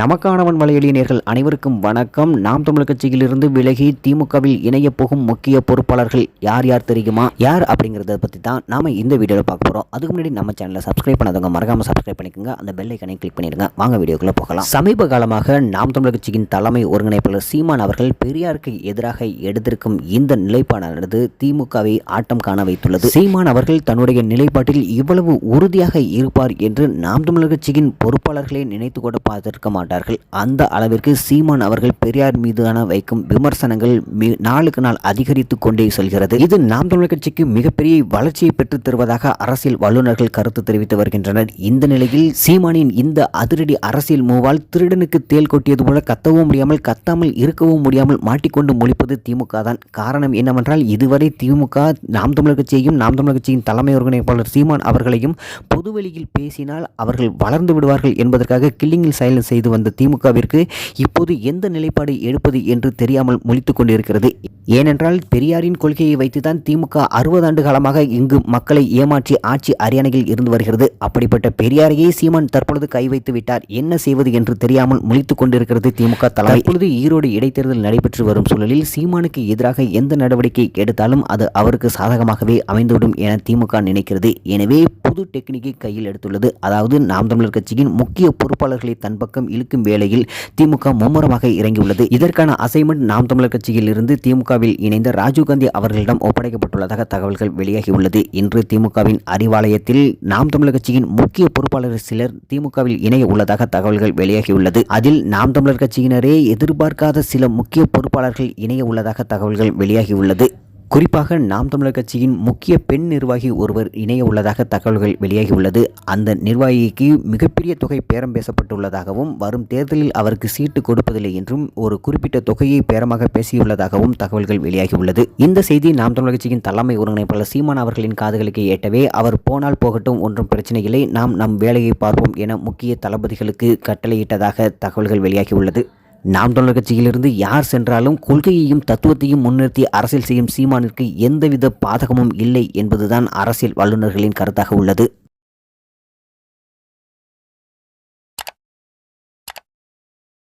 நமக்கானவன் வலையொலியினர்கள் அனைவருக்கும் வணக்கம். நாம் தமிழ் கட்சியிலிருந்து விலகி திமுகவில் இணைய போகும் முக்கிய பொறுப்பாளர்கள் யார் யார் தெரியுமா? யார் அப்படிங்கிறத பற்றி தான் நாம் இந்த வீடியோவில் பார்க்க போகிறோம் அதுக்கு முன்னாடி நம்ம சேனலை சப்ஸ்கிரைப் பண்ணாதவங்க மறக்காம சப்ஸ்கிரைப் பண்ணிக்கோங்க. அந்த பெல் ஐக்கனை கிளிக் பண்ணிடுங்க. வாங்க வீடியோக்குள்ளே போகலாம். சமீப காலமாக நாம் தமிழ் கட்சியின் தலைமை ஒருங்கிணைப்பாளர் சீமான் அவர்கள் பெரியாருக்கு எதிராக எடுத்திருக்கும் இந்த நிலைப்பாடானது திமுகவை ஆட்டம் காண வைத்துள்ளது. சீமான் அவர்கள் தன்னுடைய நிலைப்பாட்டில் இவ்வளவு உறுதியாக இருப்பார் என்று நாம் தமிழர் கட்சியின் பொறுப்பாளர்களே நினைத்து கூட பார்த்திருக்க மாட்டார்கள். அந்த அளவிற்கு சீமான் அவர்கள் பெரியார் மீதான வைக்கும் விமர்சனங்கள் நாளுக்கு நாள் அதிகரித்து கொண்டே செல்கிறது. இது நாம் தமிழர் கட்சிக்கு மிகப்பெரிய வளர்ச்சியை பெற்றுத் தருவதாக அரசியல் வல்லுநர்கள் கருத்து தெரிவித்து வருகின்றனர். இந்த நிலையில் சீமானின் இந்த அதிரடி அரசியல் மூவால் திருடனுக்கு தேல் கொட்டியது போல கத்தவும் முடியாமல் கத்தாமல் இருக்கவும் முடியாமல் மாட்டிக்கொண்டு முழிப்பது திமுக தான். காரணம் என்னவென்றால் இதுவரை திமுக நாம் தமிழர் கட்சியையும் நாம் தமிழர் கட்சியின் தலைமை ஒருங்கிணைப்பாளர் சீமான் அவர்களையும் பொதுவெளியில் பேசினால் அவர்கள் வளர்ந்து விடுவார்கள் என்பதற்காக கில்லிங்கில் சைலன்ஸ் செய்து வந்த திமுகவிற்கு இப்போது எந்த நிலைப்பாடு எடுப்பது என்று தெரியாமல் முழித்துக் கொண்டிருக்கிறது. ஏனென்றால் பெரியாரின் கொள்கையை வைத்துதான் திமுக அறுபது ஆண்டு காலமாக இங்கு மக்களை ஏமாற்றி ஆட்சி அரியணையில் இருந்து வருகிறது. அப்படிப்பட்ட பெரியாரையே சீமான் தற்பொழுது கை வைத்து விட்டார். என்ன செய்வது என்று தெரியாமல் முழித்துக் கொண்டிருக்கிறது திமுக தலைமை. இப்பொழுது ஈரோடு இடைத்தேர்தல் நடைபெற்று வரும் சூழலில் சீமானுக்கு எதிராக எந்த நடவடிக்கை எடுத்தாலும் அது அவருக்கு சாதகமாகவே அமைந்துவிடும் என திமுக நினைக்கிறது. எனவே புது டெக்னிக்கை கையில் எடுத்துள்ளது. அதாவது நாம் தமிழர் கட்சியின் முக்கிய பொறுப்பாளர்களை தன் பக்கம் இழுக்கும் வேளையில் திமுக மும்முரமாக இறங்கியுள்ளது. இதற்கான அசைன்மெண்ட் நாம் தமிழர் கட்சியில் இருந்து திமுகவில் இணைந்த ராஜீவ்காந்தி அவர்களிடம் ஒப்படைக்கப்பட்டுள்ளதாக தகவல்கள் வெளியாகியுள்ளது. இன்று திமுகவின் அறிவாலயத்தில் நாம் தமிழர் கட்சியின் முக்கிய பொறுப்பாளர் சிலர் திமுகவில் இணைய உள்ளதாக தகவல்கள் வெளியாகியுள்ளது. அதில் நாம் தமிழர் கட்சியினரே எதிர்பார்க்காத சில முக்கிய பொறுப்பாளர்கள் இணைய உள்ளதாக தகவல்கள் வெளியாகியுள்ளது. குறிப்பாக நாம் தமிழர் கட்சியின் முக்கிய பெண் நிர்வாகி ஒருவர் இணைய உள்ளதாக தகவல்கள் வெளியாகியுள்ளது. அந்த நிர்வாகிக்கு மிகப்பெரிய தொகை பேரம் பேசப்பட்டுள்ளதாகவும் வரும் தேர்தலில் அவருக்கு சீட்டு கொடுப்பதில்லை என்றும் ஒரு குறிப்பிட்ட தொகையை பேரமாக பேசியுள்ளதாகவும் தகவல்கள் வெளியாகியுள்ளது. இந்த செய்தி நாம் தமிழர் கட்சியின் தலைமை ஒருங்கிணைப்பாளர் சீமான் அவர்களின் காதுகளுக்கு ஏற்றவே அவர் போனால் போகட்டும் ஒன்றும் பிரச்சனை இல்லை நாம் நம் வேலையை பார்ப்போம் என முக்கிய தளபதிகளுக்கு கட்டளையிட்டதாக தகவல்கள் வெளியாகியுள்ளது. நாம் தமிழர் கட்சியிலிருந்து யார் சென்றாலும் கொள்கையையும் தத்துவத்தையும் முன்னிறுத்தி அரசியல் செய்யும் சீமானிற்கு எந்தவித பாதகமும் இல்லை என்பதுதான் அரசியல் வல்லுநர்களின் கருத்தாக உள்ளது.